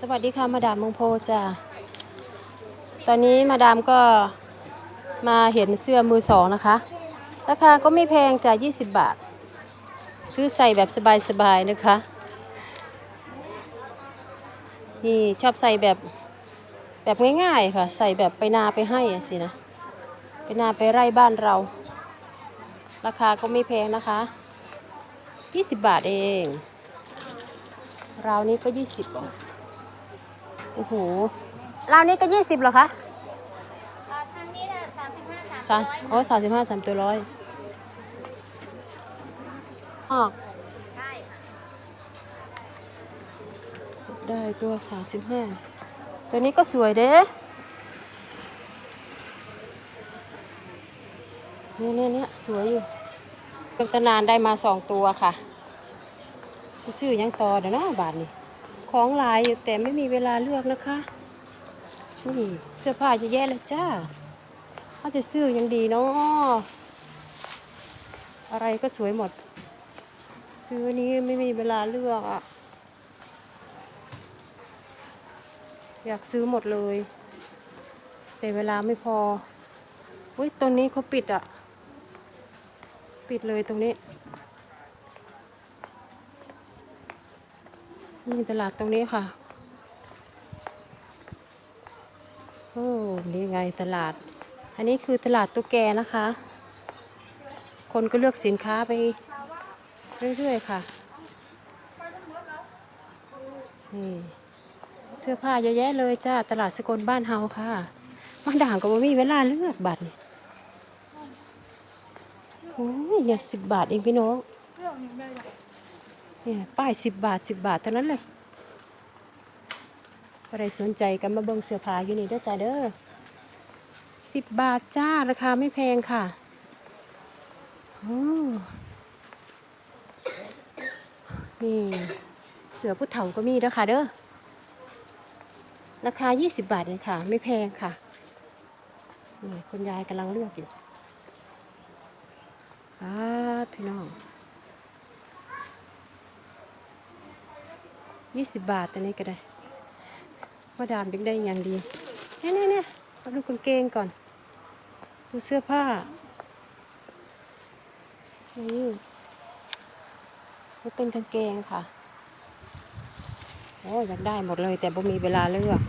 สวัสดีค่ะมาดามมงโพจ้าตอนนี้มาดามก็มาเห็นเสื้อมือสองนะคะ ราคาก็ไม่แพงจ้ะ20 บาท ซื้อใส่แบบสบายๆนะคะ นี่ชอบใส่แบบแบบง่ายๆค่ะ ใส่แบบไปนาไปให้สินะ ไปนาไปไร่บ้านเรา ราคาก็ไม่แพงนะคะ 20 บาทเองราวนี้ก็ 20บาท โอ้โหราวนี้ก็20เหรอคะอ่าทางนี้น่ะสามสิบห้าสามสามร้อยโอ้สามสิบห้าสามตัวร้อยออกได้ค่ะได้ตัวสามสิบห้าตัวนี้ก็สวยเด้เนี่ยเนี่ยเนี่ยสวยอยู่เพิ่งตนานได้มาสองตัวค่ะไปซื้อยังต่อเดี๋ยวนะบาทนี่ ของหลายอยู่แต่ไม่มีเวลาเลือกนะคะ นี่เสื้อผ้าเยอะแยะเลยจ้าเขาจะซื้อยังดีเนาะอะไรก็สวยหมด ซื้อนี้ไม่มีเวลาเลือกอะอยากซื้อหมดเลย แต่เวลาไม่พออุ้ยตรงนี้เขาปิดอะปิดเลยตรงนี้ นี่ตลาดตรงนี้ค่ะ โอ้นี่ไงตลาด อันนี้คือตลาดตุ๊กแกนะคะ คนก็เลือกสินค้าไปเรื่อยๆค่ะ นี่ เสื้อผ้าเยอะแยะเลยจ้า ตลาดสกลบ้านเฮาค่ะมาด่างก็บ่มีเวลาเลือกบัตรนี่โอ้ยเนี่ยสิบบาทเองพี่น้อง เนี่ยป้ายสิบบาทสิบบาทเท่านั้นเลยอะไรสนใจกันมาเบิ่งเสื้อผ้าอยู่นี่เด้อจ้าเด้อสิบบาทจ้าราคาไม่แพงค่ะนี่เสือผู้เฒ่าก็มีเด้อค่ะเด้อ ราคา 20 บาทเองค่ะ ไม่แพงค่ะ นี่คุณยายกำลังเลือกอยู่ป้าพี่น้อง 20บบาทตัวนี้ก็ได้ว่าดามบิ๊กได้อย่างดีเนี่ยเนี่ยเนี่ยมาดูกางเกงก่อน ดูเสื้อผ้านี่นี่เป็นกางเกงค่ะ โอ้อยากได้หมดเลยแต่บ่มีเวลาเลือก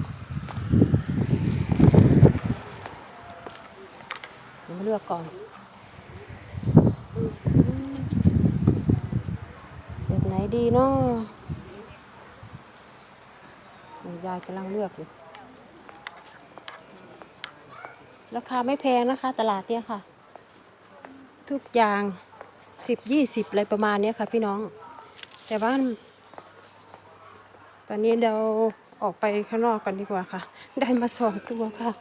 เดี๋ยวมาเลือกก่อนแบบไหนดีเนาะ ยายกำลังเลือกอยู่ ราคาไม่แพงนะคะ ตลาดเนี่ยค่ะ ทุกอย่างสิบยี่สิบอะไรประมาณเนี้ยค่ะพี่น้อง แต่ว่า ตอนนี้เราออกไปข้างนอกกันดีกว่าค่ะ ได้มาสองตัวค่ะ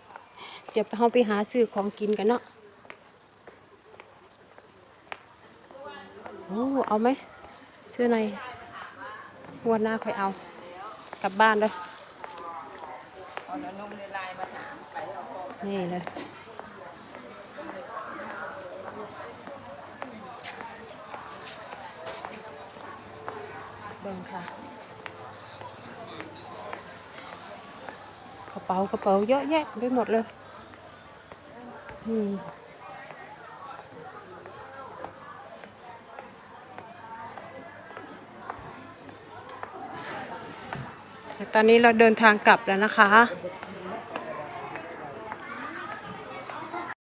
เดี๋ยวเราไปหาซื้อของกินกันเนาะโอ้เอาไหมเสื้อในวันหน้าค่อยเอา กลับบ้านเลย นี่เลยเบิ่งค่ะ กระเป๋ากระเป๋าเยอะแยะไปหมดเลย นี่ ตอนนี้เราเดินทางกลับแล้วนะคะ